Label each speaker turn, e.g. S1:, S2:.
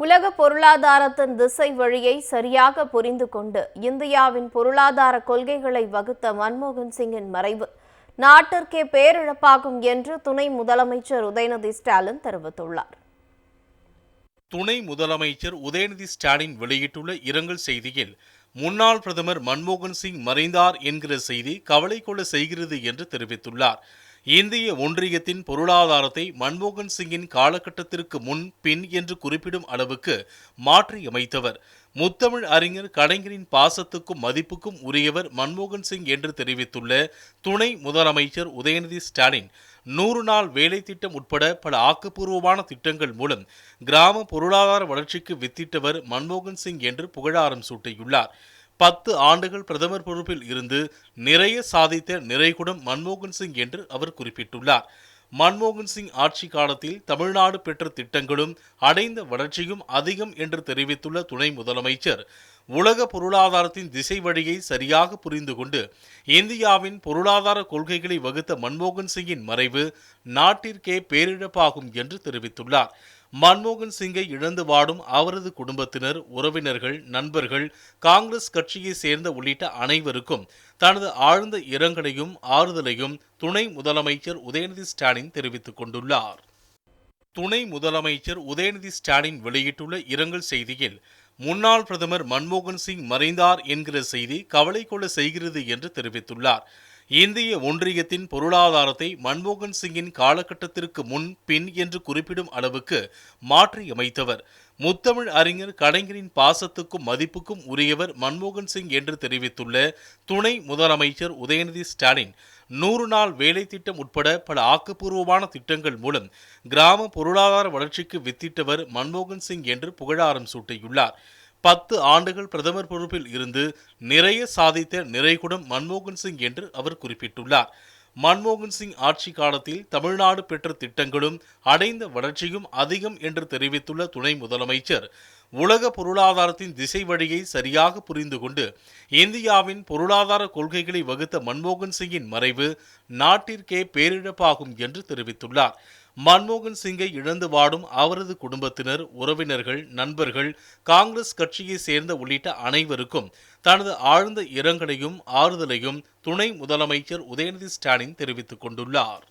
S1: உலக பொருளாதாரத்தின் திசை வழியை சரியாக புரிந்து கொண்டு இந்தியாவின் பொருளாதார கொள்கைகளை வகுத்த மன்மோகன் சிங்கின் மறைவு. நாட்டிற்கே பேரிழப்பாகும் என்று துணை முதலமைச்சர் உதயநிதி ஸ்டாலின் தெரிவித்துள்ளார்.
S2: துணை முதலமைச்சர் உதயநிதி ஸ்டாலின் வெளியிட்டுள்ள இரங்கல் செய்தியில் முன்னாள் பிரதமர் மன்மோகன் சிங் மறைந்தார் என்கிற செய்தி கவலை கொள்ள செய்கிறது என்று தெரிவித்துள்ளார். இந்திய ஒன்றியத்தின் பொருளாதாரத்தை மன்மோகன் சிங்கின் காலகட்டத்திற்கு முன் பின் என்று குறிப்பிடும் அளவுக்கு மாற்றியமைத்தவர் முத்தமிழ் அறிஞர் கலைஞரின் பாசத்துக்கும் மதிப்புக்கும் உரியவர் மன்மோகன் சிங் என்று தெரிவித்துள்ள துணை முதலமைச்சர் உதயநிதி ஸ்டாலின் நூறு நாள் வேலை திட்டம் உட்பட பல ஆக்கப்பூர்வமான திட்டங்கள் மூலம் கிராம பொருளாதார வளர்ச்சிக்கு வித்திட்டவர் மன்மோகன் சிங் என்று புகழாரம் சூட்டியுள்ளார். பத்து ஆண்டுகள் பிரதமர் பொறுப்பில் இருந்து நிறைய சாதித்த நிறைகுடம் மன்மோகன் சிங் என்று அவர் குறிப்பிட்டுள்ளார். மன்மோகன் சிங் ஆட்சி காலத்தில் தமிழ்நாடு பெற்ற திட்டங்களும் அடைந்த வளர்ச்சியும் அதிகம் என்று தெரிவித்துள்ள துணை முதலமைச்சர் உலக பொருளாதாரத்தின் திசை வழியை சரியாக புரிந்து கொண்டு இந்தியாவின் பொருளாதார கொள்கைகளை வகுத்த மன்மோகன் சிங்கின் மறைவு நாட்டிற்கே பேரிழப்பாகும் என்று தெரிவித்துள்ளார். மன்மோகன் சிங்கை இழந்து வாடும் அவரது குடும்பத்தினர் உறவினர்கள் நண்பர்கள் காங்கிரஸ் கட்சியை சேர்ந்த உள்ளிட்ட அனைவருக்கும் தனது ஆழ்ந்த இரங்கலையும் ஆறுதலையும் துணை முதலமைச்சர் உதயநிதி ஸ்டாலின் தெரிவித்துக் கொண்டுள்ளார். துணை முதலமைச்சர் உதயநிதி ஸ்டாலின் வெளியிட்டுள்ள இரங்கல் செய்தியில் முன்னாள் பிரதமர் மன்மோகன் சிங் மறைந்தார் என்கிற செய்தி கவலை கொள்ள செய்கிறது என்று தெரிவித்துள்ளார். இந்திய ஒன்றியத்தின் பொருளாதாரத்தை மன்மோகன் சிங்கின் காலகட்டத்திற்கு முன் பின் என்று குறிப்பிடும் அளவுக்கு மாற்றியமைத்தவர். முத்தமிழ் அறிஞர் கலைஞரின் பாசத்துக்கும் மதிப்புக்கும் உரியவர் மன்மோகன் சிங் என்று தெரிவித்துள்ள துணை முதலமைச்சர் உதயநிதி ஸ்டாலின் நூறு நாள் வேலை திட்டம் உட்பட பல ஆக்கப்பூர்வமான திட்டங்கள் மூலம் கிராம பொருளாதார வளர்ச்சிக்கு வித்திட்டவர் மன்மோகன் சிங் என்று புகழாரம் சூட்டியுள்ளார். பத்து ஆண்டுகள் பிரதமர் பொறுப்பில் இருந்து நிறைய சாதித்த நிறைகுடம் மன்மோகன் சிங் என்று அவர் குறிப்பிட்டுள்ளார். மன்மோகன் சிங் ஆட்சி காலத்தில் தமிழ்நாடு பெற்ற திட்டங்களும் அடைந்த வளர்ச்சியும் அதிகம் என்று தெரிவித்துள்ள துணை முதலமைச்சர் உலக பொருளாதாரத்தின் திசை வழியை சரியாக புரிந்து கொண்டு இந்தியாவின் பொருளாதார கொள்கைகளை வகுத்த மன்மோகன் சிங்கின் மறைவு நாட்டிற்கே பேரிழப்பாகும் என்று தெரிவித்துள்ளார். மன்மோகன் சிங்கை இழந்து வாடும் அவரது குடும்பத்தினர் உறவினர்கள் நண்பர்கள் காங்கிரஸ் கட்சியை சேர்ந்த உள்ளிட்ட அனைவருக்கும் தனது ஆழ்ந்த இரங்கலையும் ஆறுதலையும் துணை முதலமைச்சர் உதயநிதி ஸ்டாலின் தெரிவித்துக் கொண்டுள்ளார்.